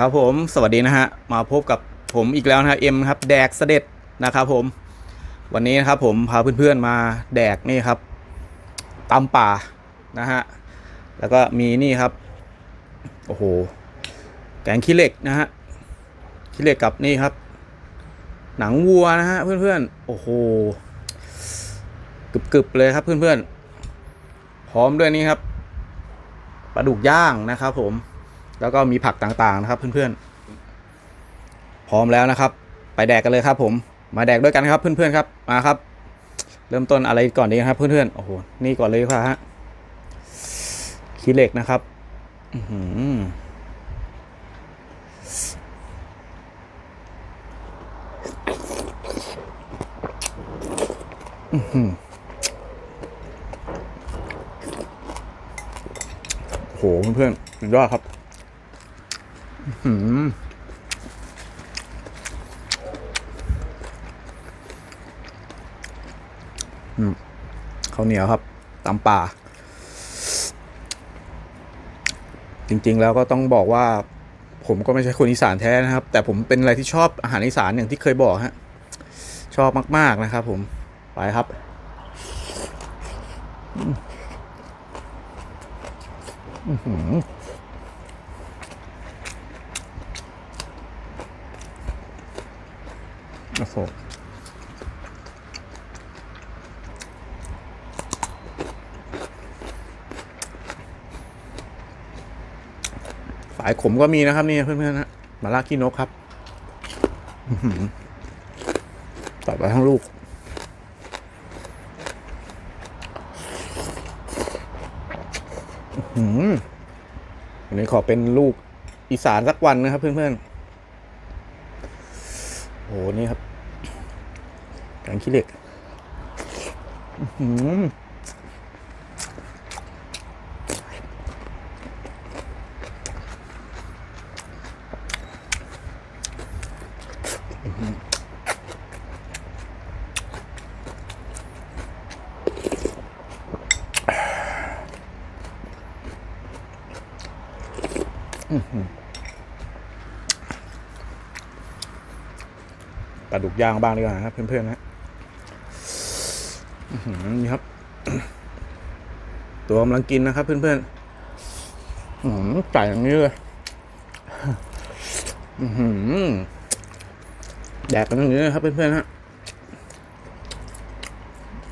ครับผมสวัสดีนะฮะมาพบกับผมอีกแล้วนะเอ็มครับแดกเสด็จนะครับผมวันนี้นะครับผมพาเพื่อนๆมาแดกนี่ครับตำป่านะฮะแล้วก็มีนี่ครับโอ้โหแกงขี้เหล็กนะฮะขี้เหล็กกับนี่ครับ หนังวัวนะฮะเพื่อนๆโอ้โหกรึบๆเลยครับเพื่อนๆพร้อมด้วยนี่ครับปลาดุกย่างนะครับผม แล้วก็มีผักต่างๆนะครับ เพื่อนๆ พร้อมแล้วนะครับ ไปแดกกันเลยครับ ผมมาแดกด้วยกันครับ เพื่อนๆครับมาครับ เริ่มต้นอะไรก่อนดีครับเพื่อนๆโอ้โหนี่ก่อนเลยครับฮะขี้เหล็กนะครับอื้อหืออื้อหือโอ้โหเพื่อนๆสุดยอดครับ ข้าวเหนียวครับตำป่า จริง ๆ แล้วก็ต้องบอกว่า ผมก็ไม่ใช่คนอีสานแท้นะครับ แต่ผมเป็นอะไรที่ชอบอาหารอีสานอย่างที่เคยบอกฮะ ชอบมาก ๆ นะครับผม ไปครับอือหือ โอ้โหฝายขมก็มีนะครับนี่เพื่อนๆนะมาลากี้นกครับอื้อหือตัดไปทั้งลูก อื้อหือวันนี้ขอเป็นลูกอีสานสักวันนะครับเพื่อนๆ โห นี่ครับ แกงขี้เหล็กปลาดุกย่างบ้างดีกว่านะครับเพื่อนๆนะ นี่ครับ ตัวกำลังกินนะครับ เพื่อนๆใหือไก่อย่างนี้เลยแดกกันอย่างนี้เลยครับ เพื่อนๆฮะ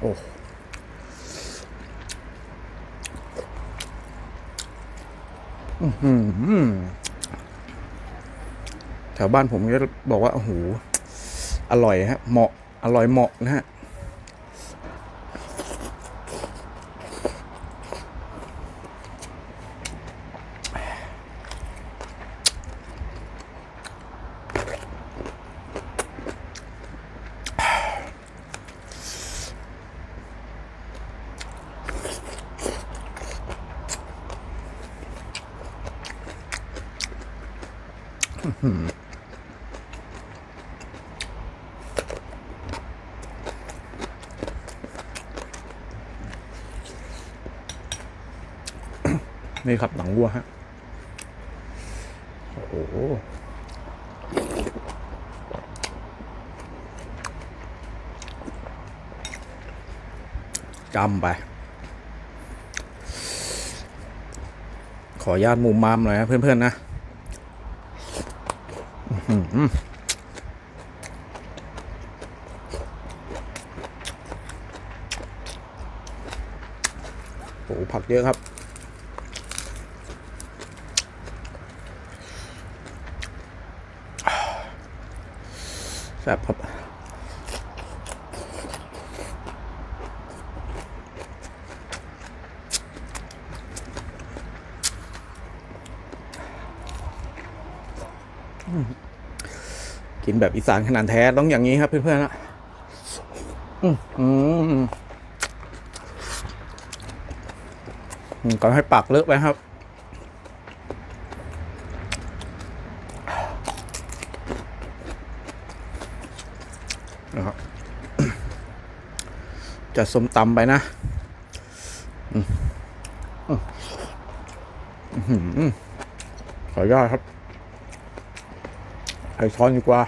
โอ้แถวบ้านผมก็บอกว่าโอ้โหอร่อยฮะ เหมาะ อร่อยเหมาะนะฮะ นี่ครับหนังวัวฮะ โอ้โหจำไป ขออนุญาตมุมมามหน่อยนะเพื่อนๆนะ โอ้โหผักเยอะครับ แซ่บครับ นแบบอีสานขนาดแท้ต้องอย่างนี้ครับ เพื่อนๆนะอืมก่อนให้ปากเลอะไปครับนะครับจะส้มตำไปนะอืมอืมอื้อหือขออนุญาตครับใส่ช้อนดีกว่า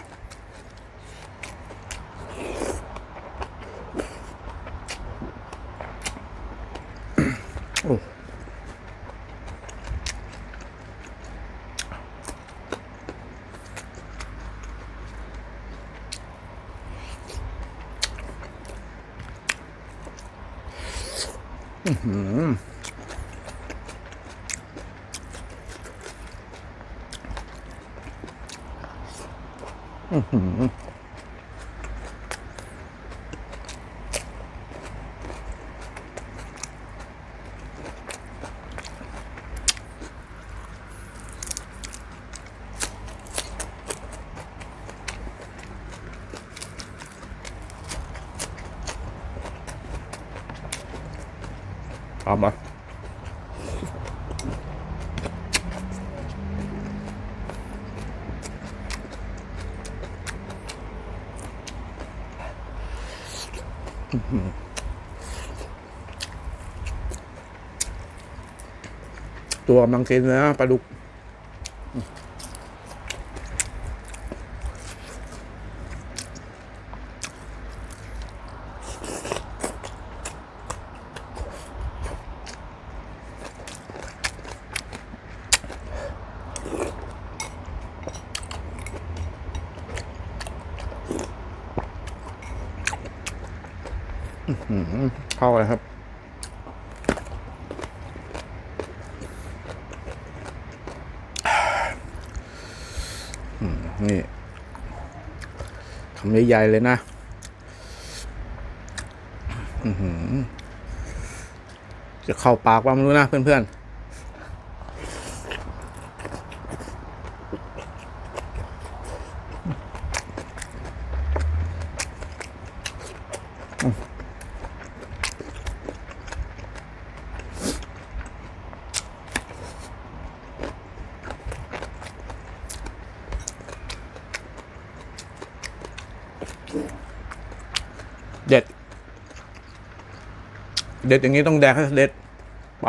อื้อ หืออามาตัวกำลังกินเลยนะปลาดุก เข้าเลยครับ นี่คำใหญ่ๆเลยนะจะเข้าปากว่าไม่รู้นะเพื่อนๆ เด็ดอย่างนี้ต้องแดกให้เด็ด ไป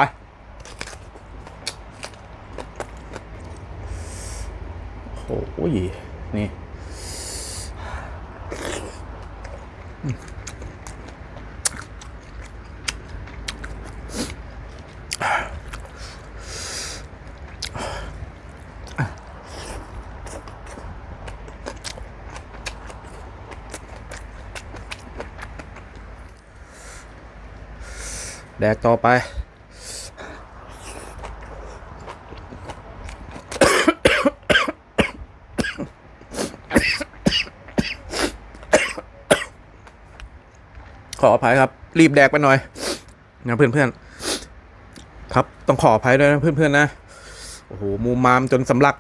โอ้ย นี่ แดกต่อไปขออภัยครับ รีบแดกไปหน่อยนะเพื่อนๆครับต้องขออภัยด้วยนะเพื่อนๆนะโอ้โหมูมามจนสำลัก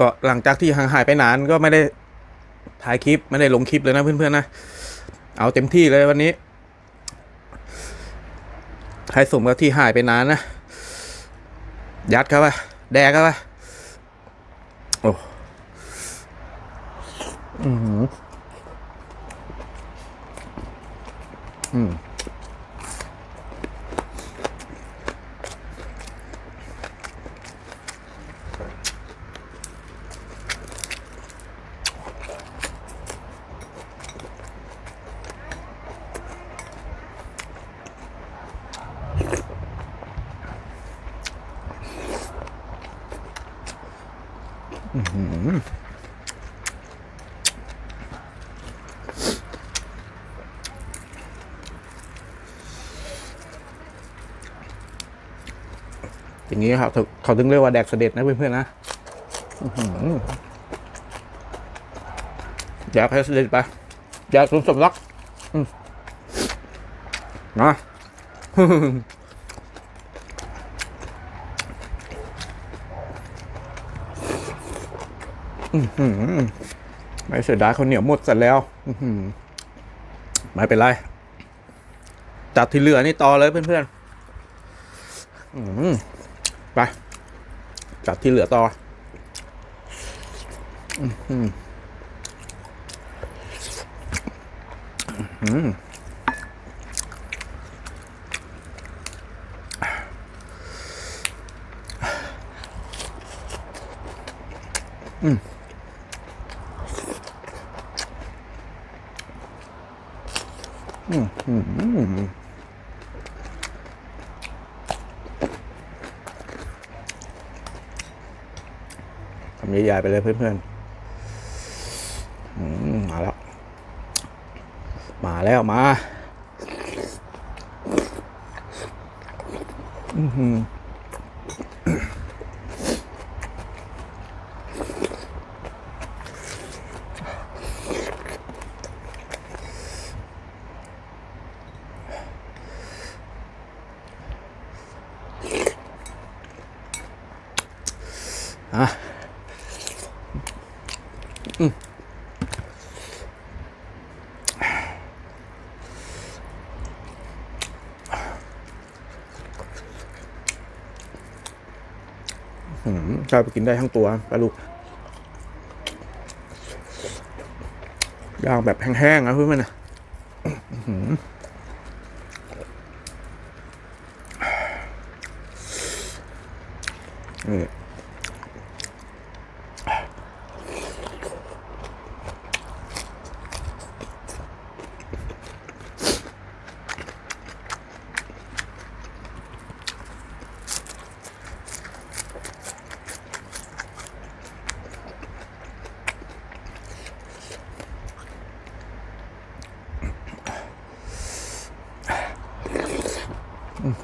ก็หลังจากที่ห่างหายไปนานก็ไม่ได้ถ่ายคลิปไม่ได้ลงคลิปเลยนะเพื่อนๆนะเอาเต็มที่เลยวันนี้ ใครสมกับที่หายไปนานนะ ยัดเข้าไปแดกเข้าไปโอ้อือหืออืม อย่างนี้ครับเขาถึงเรียกว่าแดกเสด็จนะเพื่อนๆนะอยากให้เสด็จไปอยากสมสมรักนะไม่เสียดายเขาเหนียวหมดเสร็จแล้วไม่เป็นไรจัดที่เหลือนี่ต่อเลยเพื่อนๆอื้อหือ ไปจับที่เหลือต่ออืมอืมอืมอืมอืม มีใหญ่ไปเลยเพื่อนๆมมาแล้ว มาแล้วมา อือ อืมชอบไปกินได้ทั้งตัวปลาลูกย่างแบบแห้งๆนะเพื่อนๆนะ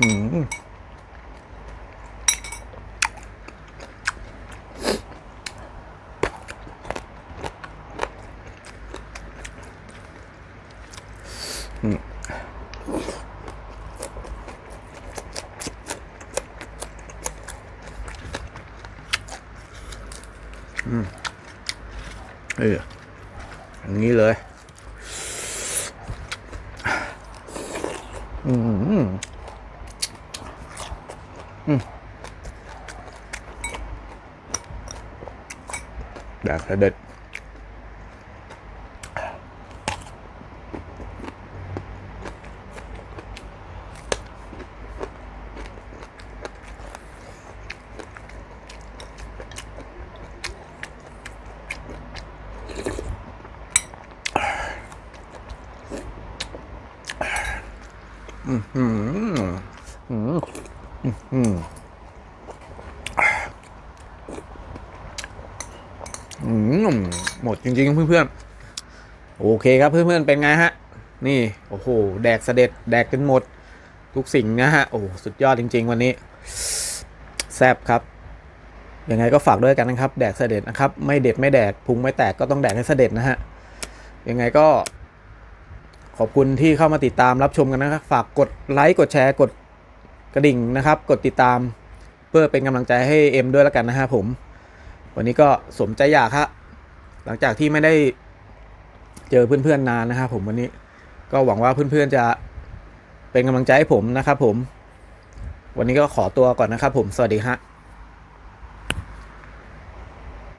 อื้อหืออืมอืมเอออย่างนี้เลย แบบเสด็จอืมอืมอืมอืม อืม หมดจริง ๆ เพื่อนๆ โอเคครับเพื่อนๆ เป็นไงฮะ นี่ โอ้โห แดกเสด็จ แดกกันหมด ทุกสิ่งนะฮะ โอ้สุดยอดจริง ๆ วันนี้ แซบครับ ยังไงก็ฝากด้วยกันนะครับ แดกเสด็จนะครับ ไม่เด็ดไม่แดก พุงไม่แตกก็ต้องแดกให้เสด็จนะฮะ ยังไงก็ขอบคุณที่เข้ามาติดตามรับชมกันนะครับ ฝากกดไลค์ กดแชร์ กดกระดิ่งนะครับ กดติดตาม เพื่อเป็นกำลังใจให้เอ็มด้วยแล้วกันนะฮะผม วันนี้ก็สมใจอยากครับหลังจากที่ไม่ได้เจอเพื่อนๆนานนะครับผมวันนี้ก็หวังว่าเพื่อนๆจะเป็นกำลังใจให้ผมนะครับผม วันนี้ก็ขอตัวก่อนนะครับผมสวัสดีฮะ